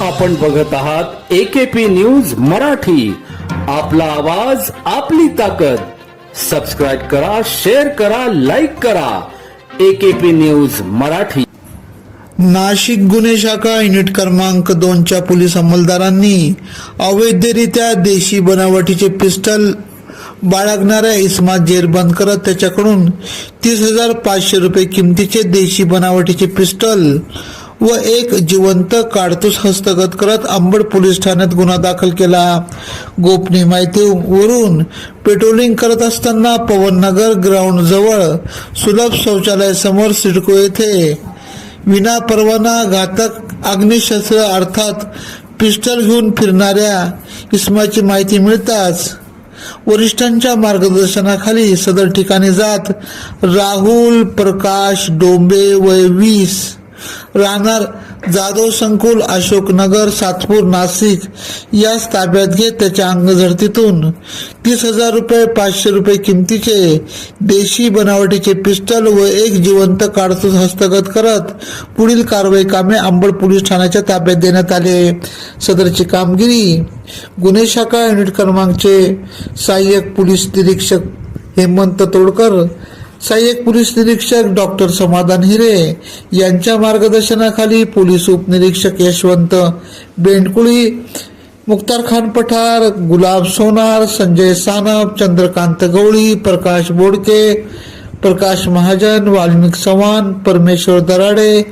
आपण बघत आहात एकेपी न्यूज मराठी. आपला आवाज आपली ताकद. सबस्क्राईब करा शेअर करा लाईक करा. AKP news Marathi. नाशिक गुन्हे शाखा युनिट क्रमांक दोनच्या पोलीस अंमलदारांनी अवैधरित्या देशी बनावटीचे पिस्टल बाळगणाऱ्या इस्मात जेरबंद करत त्याच्याकडून तीस हजार पाचशे रुपये किमतीचे देशी बनावटीचे पिस्टल व एक जिवंत काडतूस हस्तगत करत अंबड पोलीस ठाण्यात गुन्हा दाखल केला. गोपनीय माहितीवरून पेट्रोलिंग करत असताना पवननगर ग्राउंड जवळ सुलभ शौचालयासमोर सिडको येथे विना परवाना घातक अग्निशस्त्र अर्थात पिस्टल घेऊन फिरणाऱ्या इस्माची माहिती मिळताच वरिष्ठांच्या मार्गदर्शनाखाली सदर ठिकाणी जात राहुल प्रकाश डोंबे वय वीस राहणार जाधव संकुल अशोकनगर सातपूर नाशिक. याच ताब्यात घेत त्याच्या अंगझडतीतून तीस हजार रुपये पाचशे रुपये किमतीचे देशी बनावटीचे पिस्टल व एक जिवंत काडतूस हस्तगत करत पुढील कारवाई कामे अंबड पोलीस ठाण्याच्या ताब्यात देण्यात आले. सदरची कामगिरी गुन्हे शाखा युनिट क्रमांकचे सहाय्यक पोलीस निरीक्षक हेमंत तोडकर सहाय्यक पोलीस निरीक्षक डॉक्टर समाधान हिरे यांच्या मार्गदर्शनाखाली पोलीस उपनिरीक्षक यशवंत बेंडकुळी मुक्तार खान पठार गुलाब सोनार संजय सानप चंद्रकांत गवळी प्रकाश बोडके प्रकाश महाजन वाल्मिक चव्हाण परमेश्वर दराडे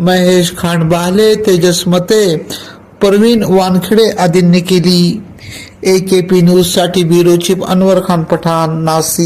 महेश खान बाहले तेजस मते परवीन वानखेडे आदींनी केली. ए के पी न्यूजसाठी ब्युरो चीफ अनवर खान पठाण नाशिक.